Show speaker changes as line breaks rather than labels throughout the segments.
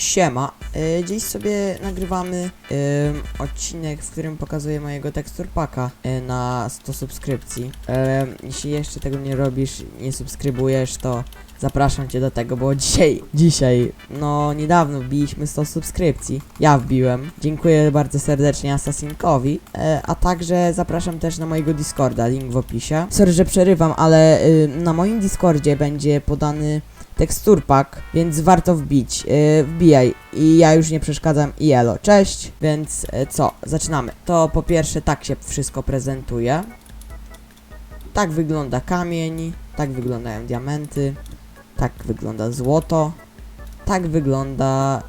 Siema, y, dziś sobie nagrywamy odcinek, w którym pokazuję mojego teksturpaka y, na 100 subskrypcji. Y, jeśli jeszcze tego nie robisz, nie subskrybujesz, to zapraszam cię do tego, bo dzisiaj, dzisiaj, no niedawno wbiliśmy 100 subskrypcji. Ja wbiłem. Dziękuję bardzo serdecznie Assassinkowi, y, a także zapraszam też na mojego Discorda, link w opisie. Sorry, że przerywam, ale y, na moim Discordzie będzie podany teksturpak, więc warto wbić. Yy, wbijaj i ja już nie przeszkadzam i elo. Cześć, więc yy, co, zaczynamy. To po pierwsze tak się wszystko prezentuje. Tak wygląda kamień, tak wyglądają diamenty, tak wygląda złoto, tak wygląda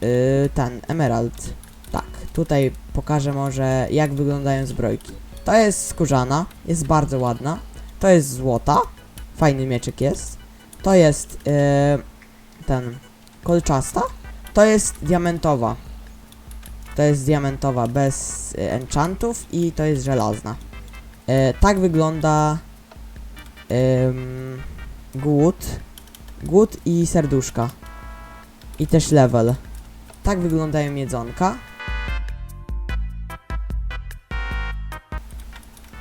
yy, ten emerald. Tak, tutaj pokażę może jak wyglądają zbrojki. To jest skórzana, jest bardzo ładna. To jest złota, fajny mieczyk jest. To jest e, ten kolczasta. To jest diamentowa. To jest diamentowa bez e, enchantów i to jest żelazna. E, tak wygląda em, głód. Głód i serduszka. I też level. Tak wyglądają jedzonka.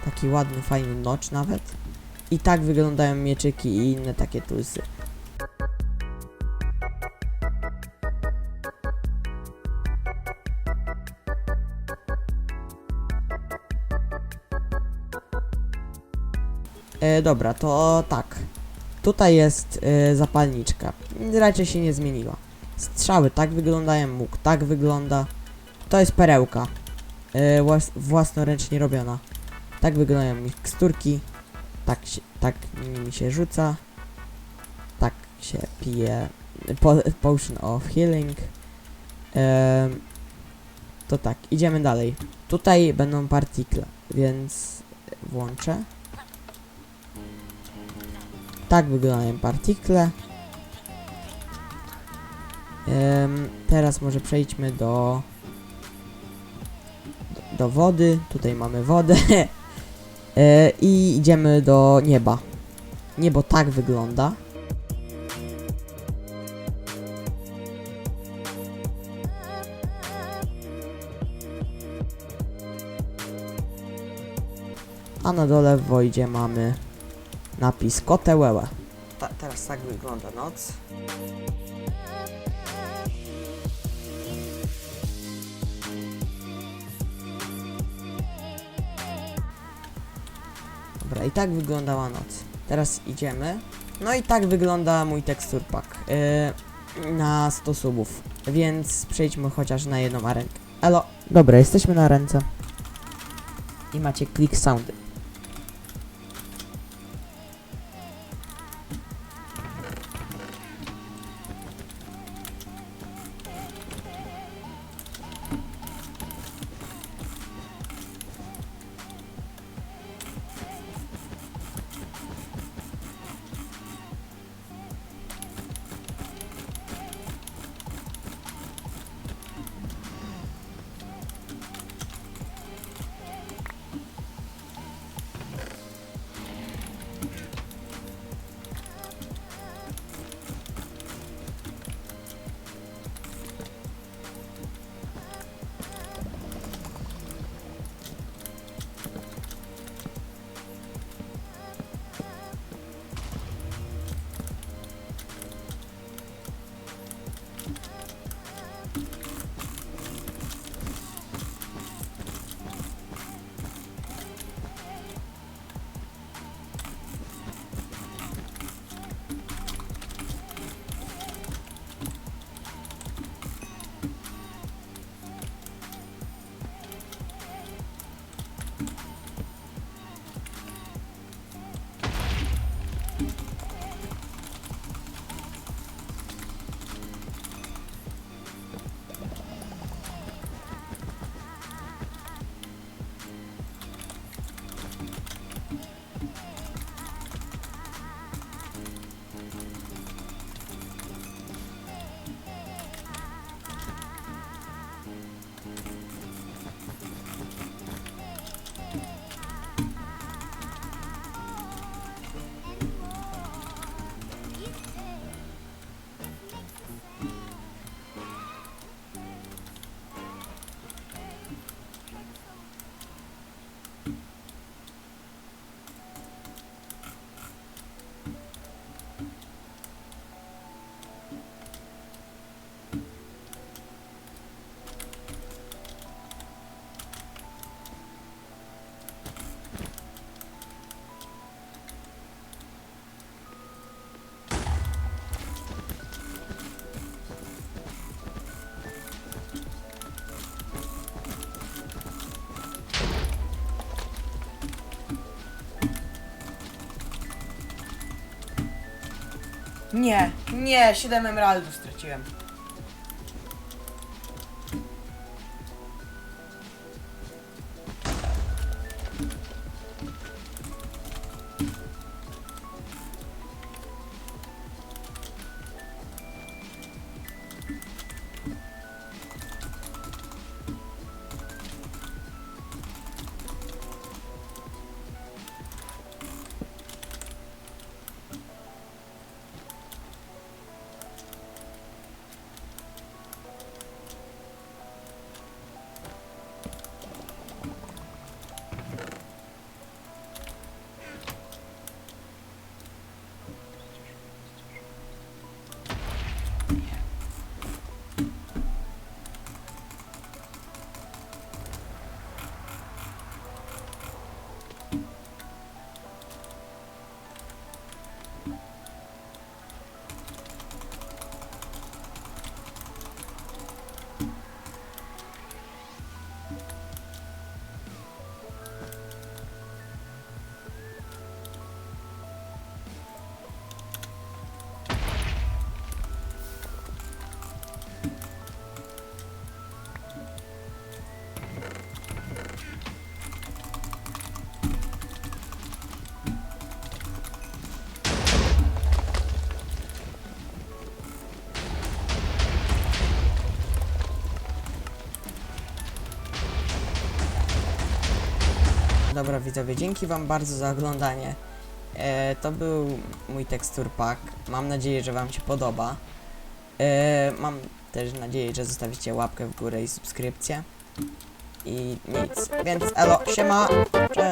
Taki ładny, fajny nocz nawet. I tak wyglądają mieczyki i inne takie tulsy. E, dobra, to tak. Tutaj jest e, zapalniczka. Raczej się nie zmieniła. Strzały tak wyglądają, łuk tak wygląda. To jest perełka. E, włas własnoręcznie robiona. Tak wyglądają miksturki tak się, tak nimi się rzuca, tak się pije po, potion of healing. Em, to tak, idziemy dalej. Tutaj będą partikle, więc włączę. Tak wyglądają partikle. Em, teraz może przejdźmy do, do do wody. Tutaj mamy wodę. E, I idziemy do nieba. Niebo tak wygląda. A na dole w Wojdzie mamy napis Kotełełe. Ta, teraz tak wygląda noc. Dobra, i tak wyglądała noc. Teraz idziemy. No i tak wygląda mój tekstur pack. Yy, na 100 subów. Więc przejdźmy chociaż na jedną arenkę. Elo. Dobra, jesteśmy na ręce. I macie click soundy. Nie, nie, 7 emeraldów straciłem. Dobra widzowie, dzięki wam bardzo za oglądanie. E, to był mój tekstur pack. Mam nadzieję, że wam się podoba. E, mam też nadzieję, że zostawicie łapkę w górę i subskrypcję. I nic. Więc elo, siema, cześć.